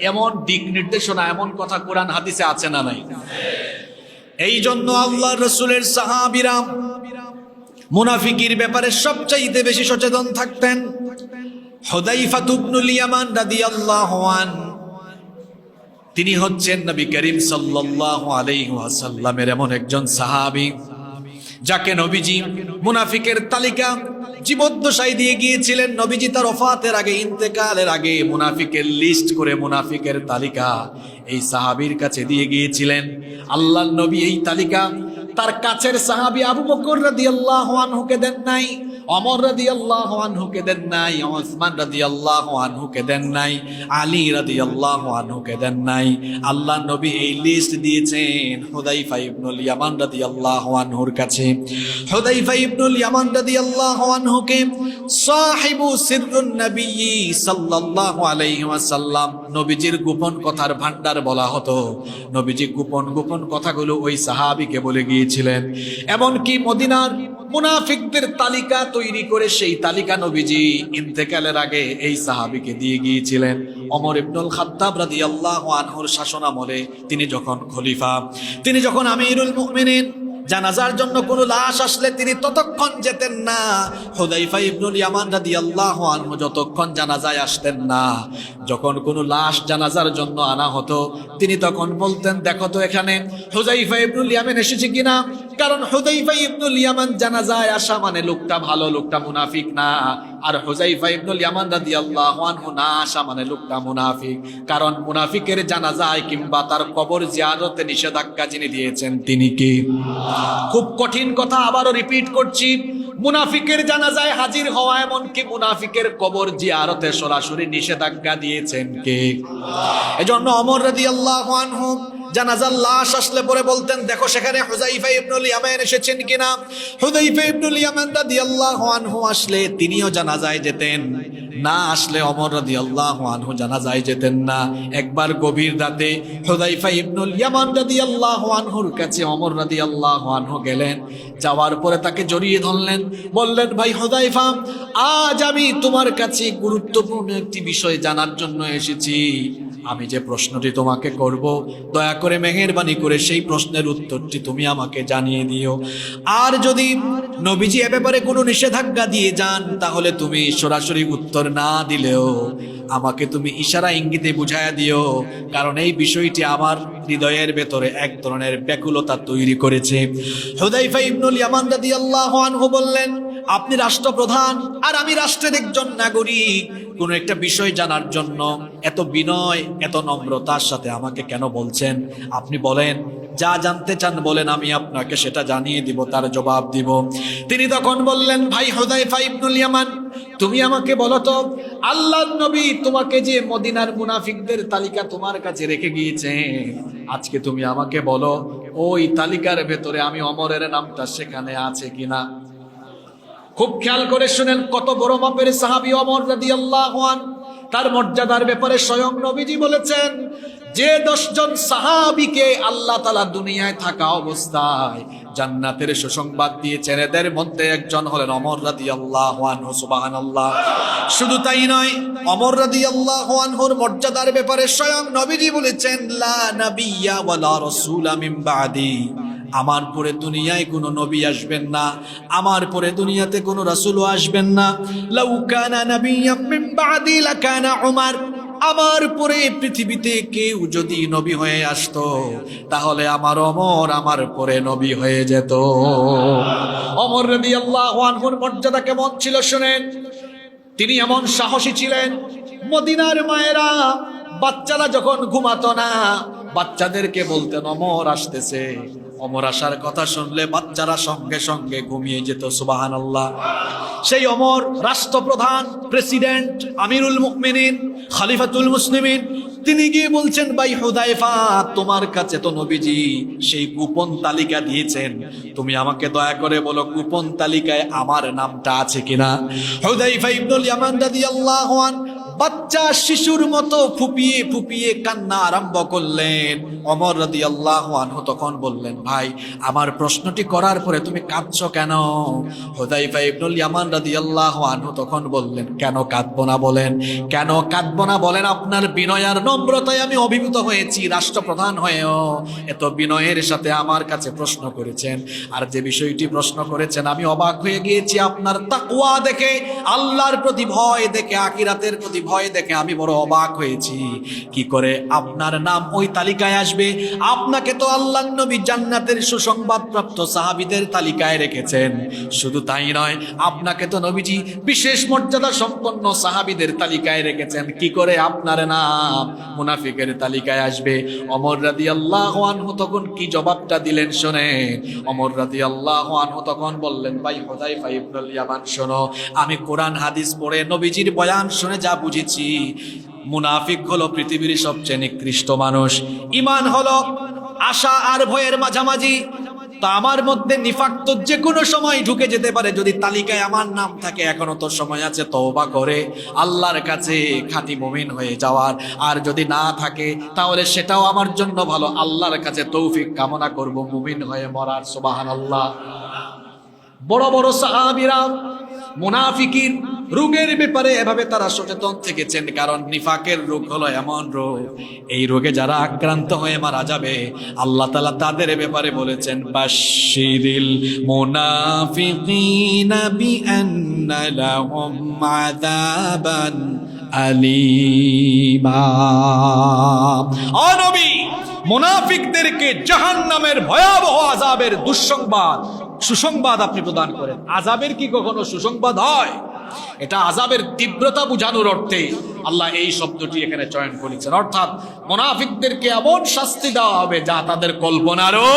এমন দিক নির্দেশনা, এমন কথা কোরআন হাদিসে আছে না নাই? এই জন্য আল্লাহ রসুলের সাহাবিরাম মুনাফিকির ব্যাপারে সবচাইতে বেশি সচেতন থাকতেন। তিনি হচ্ছেন নবী করিম সাল্লাল্লাহু আলাইহি ওয়াসাল্লামের এমন একজন সাহাবী। যাকে নবীজি মুনাফিকের তালিকা জীবদ্দশায় দিয়ে গিয়েছিলেন, নবীজি তার ওফাতের আগে, ইন্তেকালের আগে মুনাফিকের লিস্ট করে মুনাফিকের তালিকা এই সাহাবির কাছে দিয়ে গিয়েছিলেন। আল্লাহ নবী এই তালিকা তার কাছের সাহাবি আবু বকর রাদিয়াল্লাহু আনহুকে দেন নাই। অমর রাদিয়াল্লাহু আনহুকে দেন নাই, ওসমান রাদিয়াল্লাহু আনহুকে দেন নাই, আলী রাদিয়াল্লাহু আনহুকে দেন নাই। আল্লাহ নবী এই লিস্ট দিয়েছেন হুদাইফা ইবনুল ইয়ামান রাদিয়াল্লাহু আনহুর কাছে। হুদাইফা ইবনুল ইয়ামান রাদিয়াল্লাহু আনহুকে সাহিবু সিররুন নবী সাল্লাল্লাহু আলাইহি ওয়াসাল্লাম নবীজির গোপন কথার ভান্ডার বলা হতো। নবীজি গোপন গোপন কথাগুলো ওই সাহাবীকে বলে গিয়েছিলেন। এমনকি মদিনার মুনাফিকদের তালিকা তৈরি করে সেই তালিকা নবীজি ইন্তেকালের আগে এই সাহাবিকে দিয়ে গিয়েছিলেন। অমর ইবনুল খাত্তাব রাদিয়াল্লাহু আনহুর শাসনামলে তিনি যখন খলিফা, তিনি যখন আমিরুল মুমিনিন, জানাজার জন্য কোনো লাশ আসলে তিনি ততক্ষণ যেতেন না। হুদাইফা ইবনুল ইয়ামান রাদিয়াল্লাহু আনহু যতক্ষণ জানাজায় আসতেন না, যখন কোনো লাশ জানাজার জন্য আনা হতো, তিনি তখন বলতেন, দেখো তো এখানে হুদাইফা ইবনুল ইয়ামান এসেছে কিনা? কারণ হুদাইফা ইবনুল ইয়ামান জানাজায় আসা মানে লোকটা ভালো, লোকটা মুনাফিক না। আর হুজাইফা ইবনুল ইয়ামান রাদিয়াল্লাহু আনহু না আসা মানে লোকটা মুনাফিক। কারণ মুনাফিকের জানাজায় কিংবা তার কবর জিয়ারতে নিষেধাজ্ঞা যিনি দিয়েছেন, তিনি কি? খুব কঠিন কথা, আবারও রিপিট করছি। মুনাফিকের জানাজায় হাজির হওয়া এমনকি মুনাফিকের কবর জিয়ারতে সরাসরি নিষেধাজ্ঞা দিয়েছেন কে? এজন্য অমর রাদিয়াল্লাহু আনহু জানাজার লাশ আসলে পরে বলতেন, দেখো সেখানে হুজাইফা ইবনুল ইয়ামান এসেছেন কিনা? হুজাইফা ইবনুল ইয়ামান রাদিয়াল্লাহু আনহু আসলে তিনিও জানাজায় যেতেন। না আসলে অমর রাদিয়াল্লাহু আনহু জানাজায় যেতেন না। একবার গভীর রাতে হুজাইফা ইবনুল ইয়ামান রাদিয়াল্লাহু আনহুর কাছে অমর রাদিয়াল্লাহু আনহু গেলেন। যাওয়ার পরে তাকে জড়িয়ে ধরলেন। বললেন, ভাই হুজাইফা আজ আমি তোমার কাছে গুরুত্বপূর্ণ একটি বিষয় জানার জন্য এসেছি। আমি যে প্রশ্নটি তোমাকে করব, দয়া করে মেহেরবানি করে সেই প্রশ্নের উত্তরটি তুমি আমাকে জানিয়ে দিও। আর যদি নবীজি এ ব্যাপারে কোনো নিষেধাজ্ঞা দিয়ে যান, তাহলে তুমি সরাসরি উত্তর না দিলেও আমাকে তুমি ইশারা ইঙ্গিতে বুঝাইয়া দিও, কারণ এই বিষয়টি আমার হৃদয়ের ভেতরে এক ধরনের ব্যাকুলতা তৈরি করেছে। হুদাইফা ইবনুল ইয়ামান রাদিয়াল্লাহু আনহু বললেন, আপনি রাষ্ট্রপ্রধান আর আমি রাষ্ট্রের একজন নাগরিক। কোন একটা বিষয় জানার জন্য এত বিনয়, এত নম্রতার সাথে আমাকে কেন বলছেন? আপনি বলেন, যা জানতে চান বলেন আমি আপনাকে, সেটা জানিয়ে দিব, তার জবাব দিব। তিনি তখন বললেন, ভাই হুদাইফা ইবনুল ইয়ামান, তুমি আমাকে বলো তো আল্লাহ নবী তোমাকে যে মদিনার মুনাফিকদের তালিকা তোমার কাছে রেখে গিয়েছে, আজকে তুমি আমাকে বলো, ওই তালিকার ভেতরে আমি অমরের নামটা সেখানে আছে কিনা? খুব খেয়াল করে শুনেন, কত বড় মাপের সাহাবি অমর রাদিয়াল্লাহু আন, তার মর্যাদার ব্যাপারে স্বয়ং নবীজি বলেছেন, যে দশজন সাহাবিকে আল্লাহ তালা দুনিয়ায় থাকা অবস্থায় জান্নাতের সুসংবাদ দিয়েছেন, এদের মধ্যে একজন হলেন অমর রাদি আল্লাহ আল্লাহ শুধু তাই নয় অমর রাদি আল্লাহ আনহুর মর্যাদার ব্যাপারে স্বয়ং নবীজি বলেছেন, লা নাবিয়্যা ওয়ালা রাসূলা আমার পরে দুনিয়ায় কোনো নবী আসবেন না, আমার পরে দুনিয়াতে কোনো রাসূলও আসবেন না। লাউ কানা নাবিয়্যাম মিন বাদি লাকানা উমর। আমার পরে পৃথিবীতে কেউ যদি নবী হয়ে আসতো, তাহলে আমার অমর আমার পরে নবী হয়ে যেত। অমর রবি আল্লাহ মর্যাদা কেমন ছিল শোনেন? তিনি এমন সাহসী ছিলেন। মদিনার মায়েরা, বাচ্চারা যখন ঘুমাতো না, বাচ্চাদেরকে বলতেন, অমর আসতেছে। অমর আসার কথা শুনলে বাচ্চারা সঙ্গে সঙ্গে ঘুমিয়ে যেত সুবাহান আল্লাহ সেই অমর রাষ্ট্রপ্রধান, প্রেসিডেন্ট আমিরুল মুকমিনিন খালিফাতুল মুসলিমিন, তিনি গিয়ে বলছেন, ভাই হুদাইফা তোমার কাছে তো নবীজি সেই গোপন তালিকা দিয়েছেন। তুমি আমাকে দয়া করে বলো, গোপন তালিকায় আমার নামটা আছে কিনা? হুদাইফা ইবনুল ইয়ামান রাদিয়াল্লাহু আন বাচ্চা শিশুর মতো ফুপিয়ে ফুপিয়ে কান্না আরম্ভ করলেন। অমর রাদি আল্লাহ আনহু তখন বললেন, ভাই, আমার প্রশ্নটি করার পরে তুমি কাঁদছ কেন? হোদাইফা ইবনুল ইয়ামান রাদি আল্লাহ আনহু তখন বললেন, কেন কাঁদবো না বলেন? কেন কাঁদবো না বলেন? আপনার বিনয় আর নম্রতায় আমি অভিভূত হয়েছি, রাষ্ট্রপ্রধান হয়েও। এত বিনয়ের সাথে আমার কাছে প্রশ্ন করেছেন। আর যে বিষয়টি প্রশ্ন করেছেন, আমি অবাক হয়ে গিয়েছি। আপনার তাকুয়া দেখে, আল্লাহর প্রতি ভয় দেখে আকিরাতের প্রতি ভয় দেখে আমি বড় অবাক হয়েছি। কি করে আপনার নাম ওই তালিকায় আসবে? আপনাকে তো আল্লাহ নবী জান্নাতের সুসংবাদ প্রাপ্ত সাহাবিদের তালিকায় রেখেছেন। শুধু তাই নয়, আপনাকে তো নবীজি বিশেষ মর্যাদা সম্পন্ন সাহাবিদের তালিকায় রেখেছেন। কি করে আপনার নাম মুনাফিকের তালিকায় আসবে? অমর রাদি আল্লাহ আনহু তখন কি জবাবটা দিলেন শোনে অমর রাদি আল্লাহ আনহু তখন বললেন, ভাই হোদাই ফাইবুল ইয়ামান, শোনো, আমি কোরআন, হাদিস পড়ে নবীজির বয়ান শুনে যা বুঝেছি। মুনাফিক হলো পৃথিবীর সবচেয়ে নিকৃষ্ট মানুষ। ইমান হলো আশা আর ভয়ের মাঝামাঝি। তা আমার মধ্যে নিফাক তো যে কোনো সময় ঢুকে যেতে পারে। যদি তালিকায় আমার নাম থাকে, এখনও তো সময় আছে, তওবা করে। আল্লাহর কাছে খাঁটি মুমিন হয়ে যাওয়ার। আর যদি না থাকে, তাহলে সেটাও আমার জন্য ভালো। আল্লাহর কাছে তৌফিক কামনা করব, মুমিন হয়ে মরার সুবাহান আল্লাহ বড় বড় সাহাবিরা মুনাফিকির রোগের ব্যাপারে এভাবে তারা সচেতন থেকেছেন, কারণ নিফাকের রোগ হলো এমন রোগ। এই রোগে যারা আক্রান্ত হয়ে মারা যাবে, আল্লাহ তালা তাদের ব্যাপারে বলেছেন বাশিরিল মুনাফিকিনা বিআন্না লাহুম আযাবান আলিমা। ও নবী, মুনাফিকদেরকে জাহান্নামের ভয়াবহ আযাবের দুঃসংবাদ, সুসংবাদ আপনি প্রদান করেন। আজাবের কি কখনো সুসংবাদ হয়? এটা আজাবের তীব্রতা বোঝানোর অর্থে আল্লাহ এই শব্দটি এখানে চয়ন করেছেন। অর্থাৎ মোনাফিকদেরকে এমন শাস্তি দেওয়া হবে যা তাদের কল্পনারও